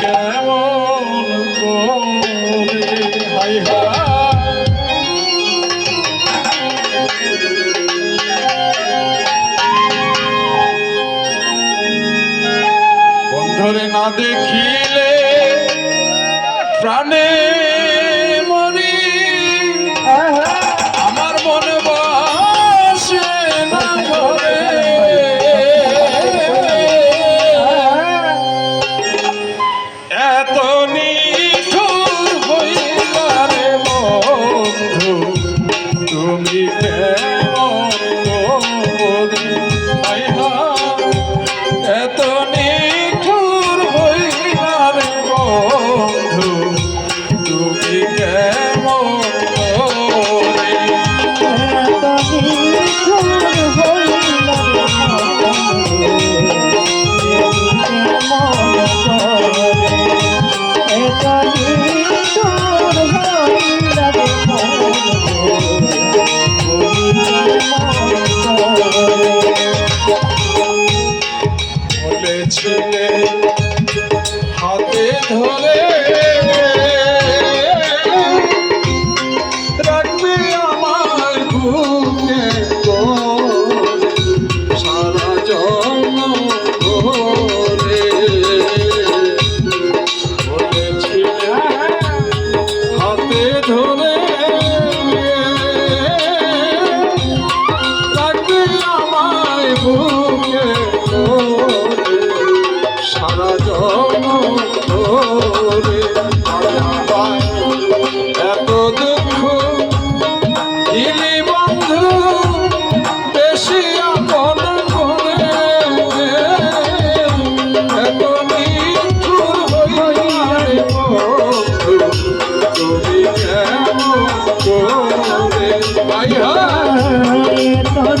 কেমন করে? High high ধরে না দেখিলে প্রাণে মরি। আহা। me. দিয়েছে। হাতে ধরে রাখবে আমার বুকে সারা জন্ম ধরে হাতে ধরে Oh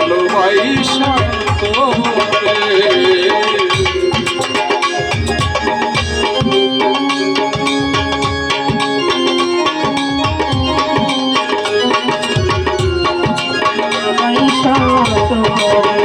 ভালোবাসা তোমারে Oh,